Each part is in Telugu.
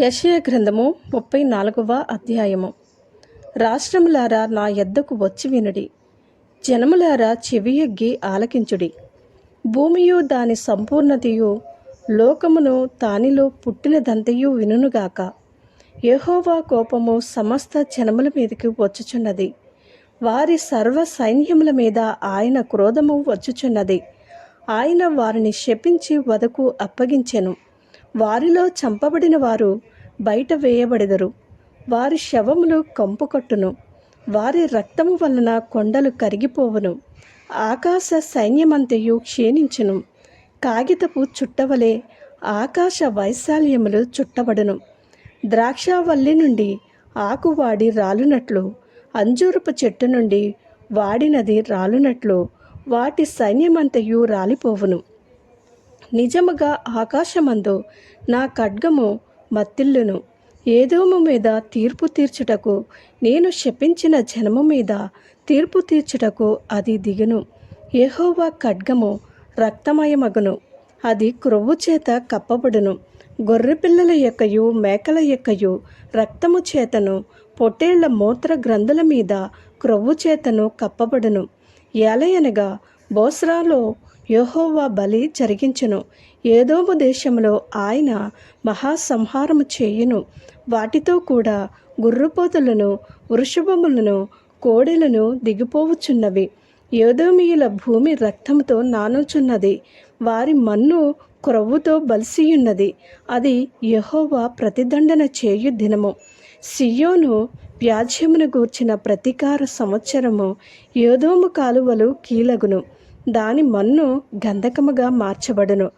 యశయ గ్రంథము ముప్పై నాలుగవ అధ్యాయము. రాష్ట్రములారా నా ఎద్దకు వచ్చి వినుడి. జనములారా చెవియొగ్గి ఆలకించుడి. భూమియు దాని సంపూర్ణతయు లోకమును దానిలో పుట్టినదంతయు వినుగాక యహోవా కోపము సమస్త జనముల మీదకి వచ్చుచున్నది. వారి సర్వ సైన్యముల మీద ఆయన క్రోధము వచ్చుచున్నది. ఆయన వారిని శపించి వదకు అప్పగించెను. వారిలో చంపబడిన వారు బయట వేయబడెదరు. వారి శవములు కంపు కొట్టును. వారి రక్తము వలన కొండలు కరిగిపోవును. ఆకాశ సైన్యమంతయు క్షీణించును. కాగితపు చుట్టవలే ఆకాశ వైశాల్యములు చుట్టబడును. ద్రాక్షావల్లి నుండి ఆకు వాడి రాలునట్లు అంజూరపు చెట్టు నుండి వాడినది రాలునట్లు వాటి సైన్యమంతయు రాలిపోవును. నిజముగా ఆకాశమందు నా ఖడ్గము మత్తిల్లును. ఏదోము మీద తీర్పు తీర్చుటకు నేను శపించిన జనము మీద తీర్పు తీర్చుటకు అది దిగును. యెహోవా ఖడ్గము రక్తమయమగును. అది క్రొవ్వు చేత కప్పబడును. గొర్రెపిల్లల యొక్కయు మేకల యొక్కయు రక్తము చేతను పొట్టేళ్ళ మూత్ర గ్రంథుల మీద క్రొవ్వు చేతను కప్పబడును. ఏలయనగా బోస్రాలో యహోవా బలి జరిగించును. ఏదోము దేశంలో ఆయన మహాసంహారము చేయును. వాటితో కూడా గుర్రపోతులను వృషభములను కోడెలను దిగిపోవుచున్నవి యోదోమియుల భూమి రక్తంతో నానుచున్నది. వారి మన్ను క్రొవ్వుతో బలిసియున్నది. అది యహోవా ప్రతిదండన చేయు దినము. సియోను వ్యాజ్యమును గూర్చిన ప్రతీకార సంవత్సరము యోదోము కాలువలు కీలగును. దాని మన్ను గంధకముగా మార్చబడును.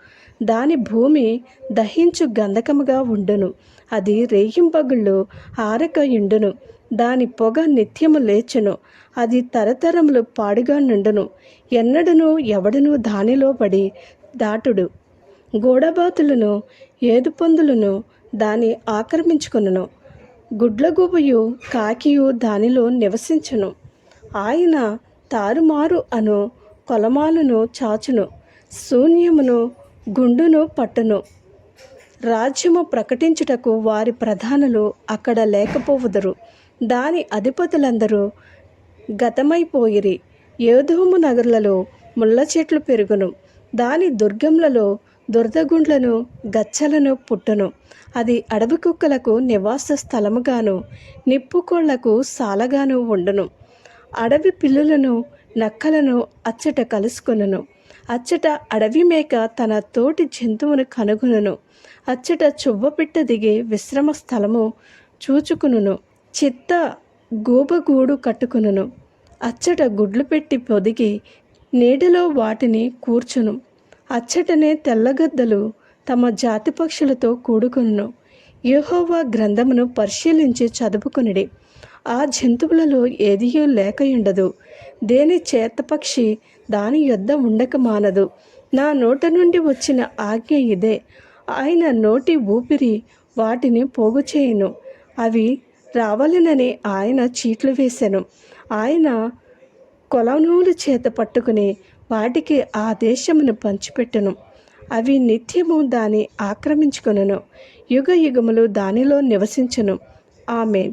దాని భూమి దహించు గంధకముగా ఉండును. అది రేయింపగుళ్ళు ఆరక దాని పొగ నిత్యము లేచును. అది తరతరములు పాడుగా నుండును. ఎన్నడను ఎవడను దానిలో పడి దాటుడు. గోడబాతులను ఏదుపందులను దాని ఆక్రమించుకొనును. గుడ్లగూబయు కాకియు దానిలో నివసించును. ఆయన తారుమారు అను కొలమాలును చాచును శూన్యమును గుండును పట్టును. రాజ్యము ప్రకటించుటకు వారి ప్రధానులు అక్కడ లేకపోవుదరు. దాని అధిపతులందరూ గతమైపోయిరి. ఏదోము నగరులలో ముళ్ళ చెట్లు పెరుగును. దాని దుర్గములలో దురదగుండ్లను గచ్చలను పుట్టును. అది అడవి కుక్కలకు నివాస స్థలముగాను నిప్పుకోళ్ళకు సాలగాను ఉండును. అడవి పిల్లులను నక్కలను అచ్చట కలుసుకొనును. అచ్చట అడవి మేక తన తోటి జంతువును కనుగొనను. అచ్చట చువ్వపిట్ట దిగే విశ్రమ స్థలము చూచుకును చిత్త గూబగూడు కట్టుకును అచ్చట గుడ్లు పెట్టి పొదిగి నీడలో వాటిని కూర్చును. అచ్చటనే తెల్లగద్దలు తమ జాతి పక్షులతో కూడుకును యెహోవా గ్రంథమును పరిశీలించి చదువుకునిడి. ఆ జంతువులలో ఏదియూ లేకయుండదు దేని చేతపక్షి దాని యొద్ద ఉండక మానదు. నా నోట నుండి వచ్చిన ఆజ్ఞ ఇదే. ఆయన నోటి ఊపిరి వాటిని పోగు చేయను. అవి రావాలనని ఆయన చీట్లు వేశాను ఆయన కొలనూలు చేత పట్టుకుని వాటికి ఆ దేశమును పంచిపెట్టును. అవి నిత్యము దాని ఆక్రమించుకొనును. యుగ యుగములు దానిలో నివసించును. ఆమె